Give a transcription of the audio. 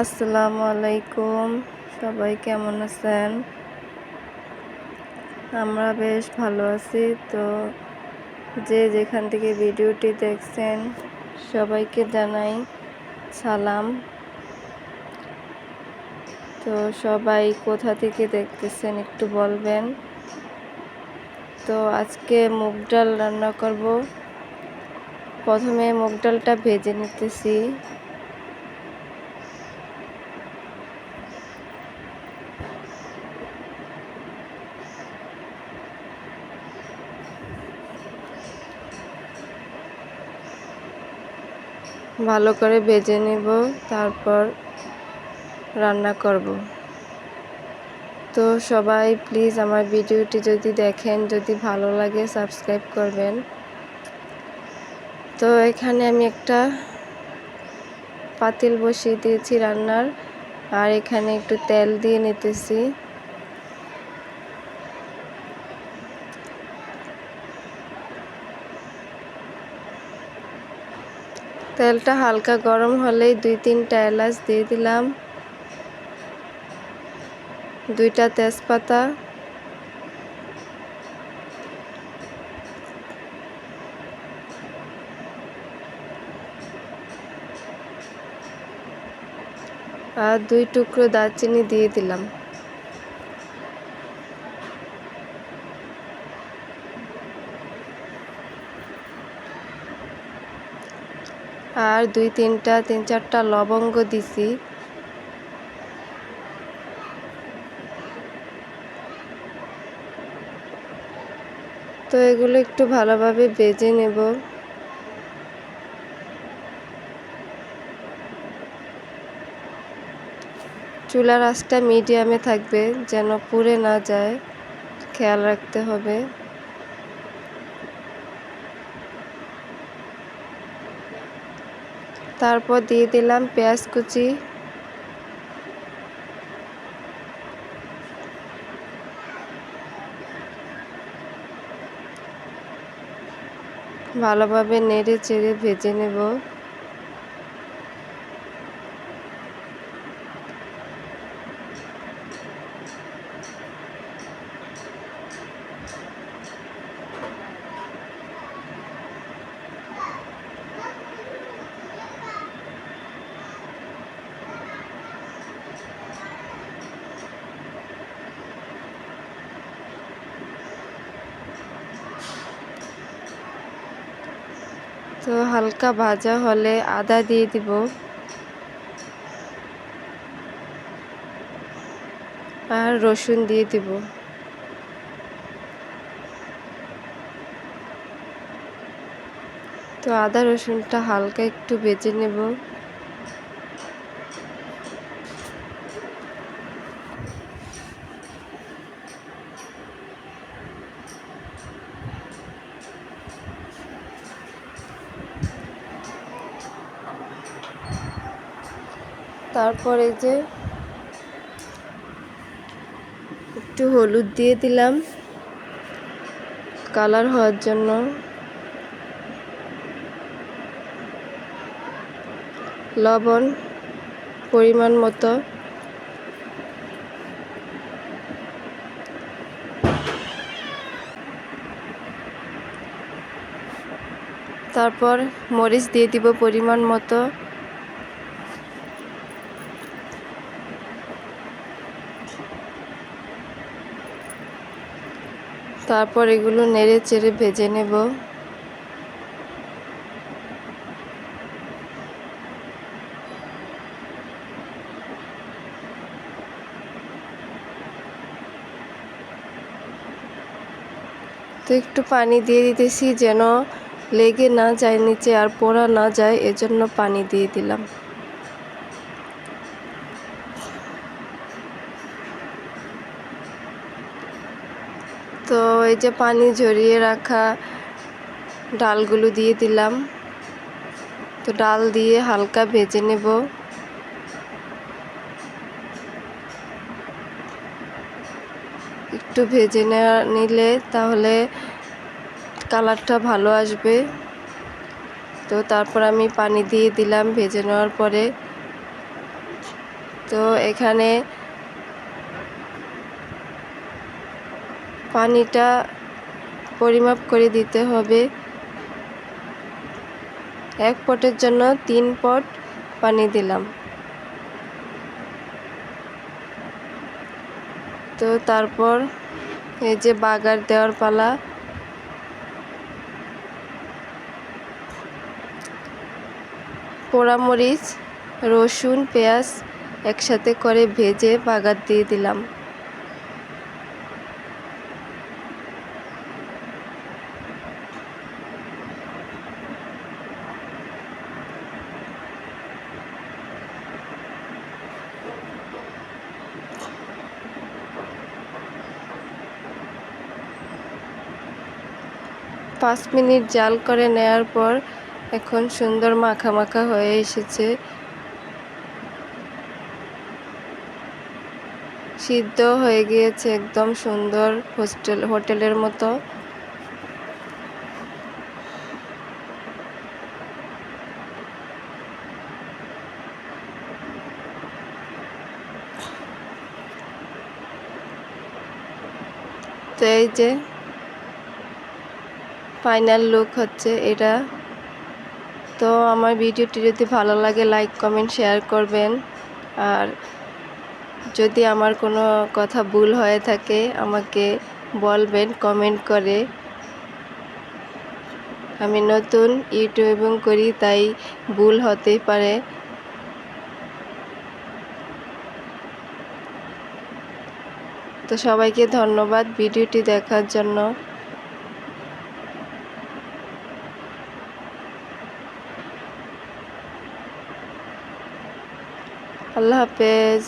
আসসালামু আলাইকুম। সবাই কেমন আছেন? আমরা বেশ ভালো আছি। তো যে যেখান থেকে ভিডিওটি দেখছেন, সবাইকে জানাই সালাম। তো সবাই কোথা থেকে দেখতেছেন একটু বলবেন। তো আজকে মুগ ডাল রান্না করব। প্রথমে মুগ ডালটা ভেজে নিতেছি। ভালো করে ভেজে নেব, তারপর রান্না করব। তো সবাই প্লিজ আমার ভিডিওটি যদি দেখেন, যদি ভালো লাগে সাবস্ক্রাইব করবেন। তো এখানে আমি একটা পাতিল বসিয়ে দিয়েছি রান্নার, আর এখানে একটু তেল দিয়ে নিতেছি। তেলটা হালকা গরম হলেই দুই তিনটা এলাচ দিয়ে দিলাম। দুইটা তেজপাতা। আর দুই টুকরো দারচিনি দিয়ে দিলাম। আর দুই তিনটা, তিন চারটা লবঙ্গ দিছি। তো এগুলো একটু ভালোভাবে বেজে নেব। চুলার আঁচটা মিডিয়ামে থাকবে যেন পুড়ে না যায়। খেয়াল রাখতে হবে। তারপর দিয়ে দিলাম পেঁয়াজ কুচি। ভালোভাবে নেড়ে চেড়ে ভেজে নেব। তো হালকা ভাজা হলে আদা দিয়ে দিব। আর রসুন দিয়ে দিব। তো আদা রসুনটা হালকা একটু বেজে নেব। তারপরে যে একটু হলুদ দিয়ে দিলাম। কালার হওয়ার জন্য। লবণ পরিমাণ মতো। তারপর মরিচ দিয়ে দিব পরিমাণ মতো। তারপর এগুলো নেড়ে চেড়ে ভেজে নেব। তো একটু পানি দিয়ে দিতেছি যেন লেগে না যায়, নিচে আর পোড়া না যায়, এজন্য পানি দিয়ে দিলাম। তো এই যে পানি ঝরিয়ে রাখা ডালগুলো দিয়ে দিলাম। তো ডাল দিয়ে হালকা ভেজে নেব। একটু ভেজে নিলে তাহলে কালারটা ভালো আসবে। তো তারপর আমি পানি দিয়ে দিলাম ভেজে নেওয়ার পরে। তো এখানে পানিটা পরিমাপ করে দিতে হবে। এক পটের জন্য তিন পট পানি দিলাম। তো তারপর এই যে বাগার দেওয়ার পালা। পোড়ামরিচ, রসুন, পেঁয়াজ একসাথে করে ভেজে বাগার দিয়ে দিলাম। পাঁচ মিনিট জাল করে নেওয়ার পর এখন সুন্দর মাখা মাখা হয়ে এসেছে। সিদ্ধ হয়ে গিয়েছে একদম সুন্দর হোস্টেল, হোটেলের মতো। তো এই যে ফাইনাল লুক হচ্ছে এটা। তো আমার ভিডিওটি যদি ভালো লাগে লাইক কমেন্ট শেয়ার করবেন। আর যদি আমার কোনো কথা ভুল হয়ে থাকে, আমাকে বলবেন কমেন্ট করে। আমি নতুন ইউটিউবিং করি, তাই ভুল হতেই পারে। তো সবাইকে ধন্যবাদ ভিডিওটি দেখার জন্য। আল্লাহ হাফেজ।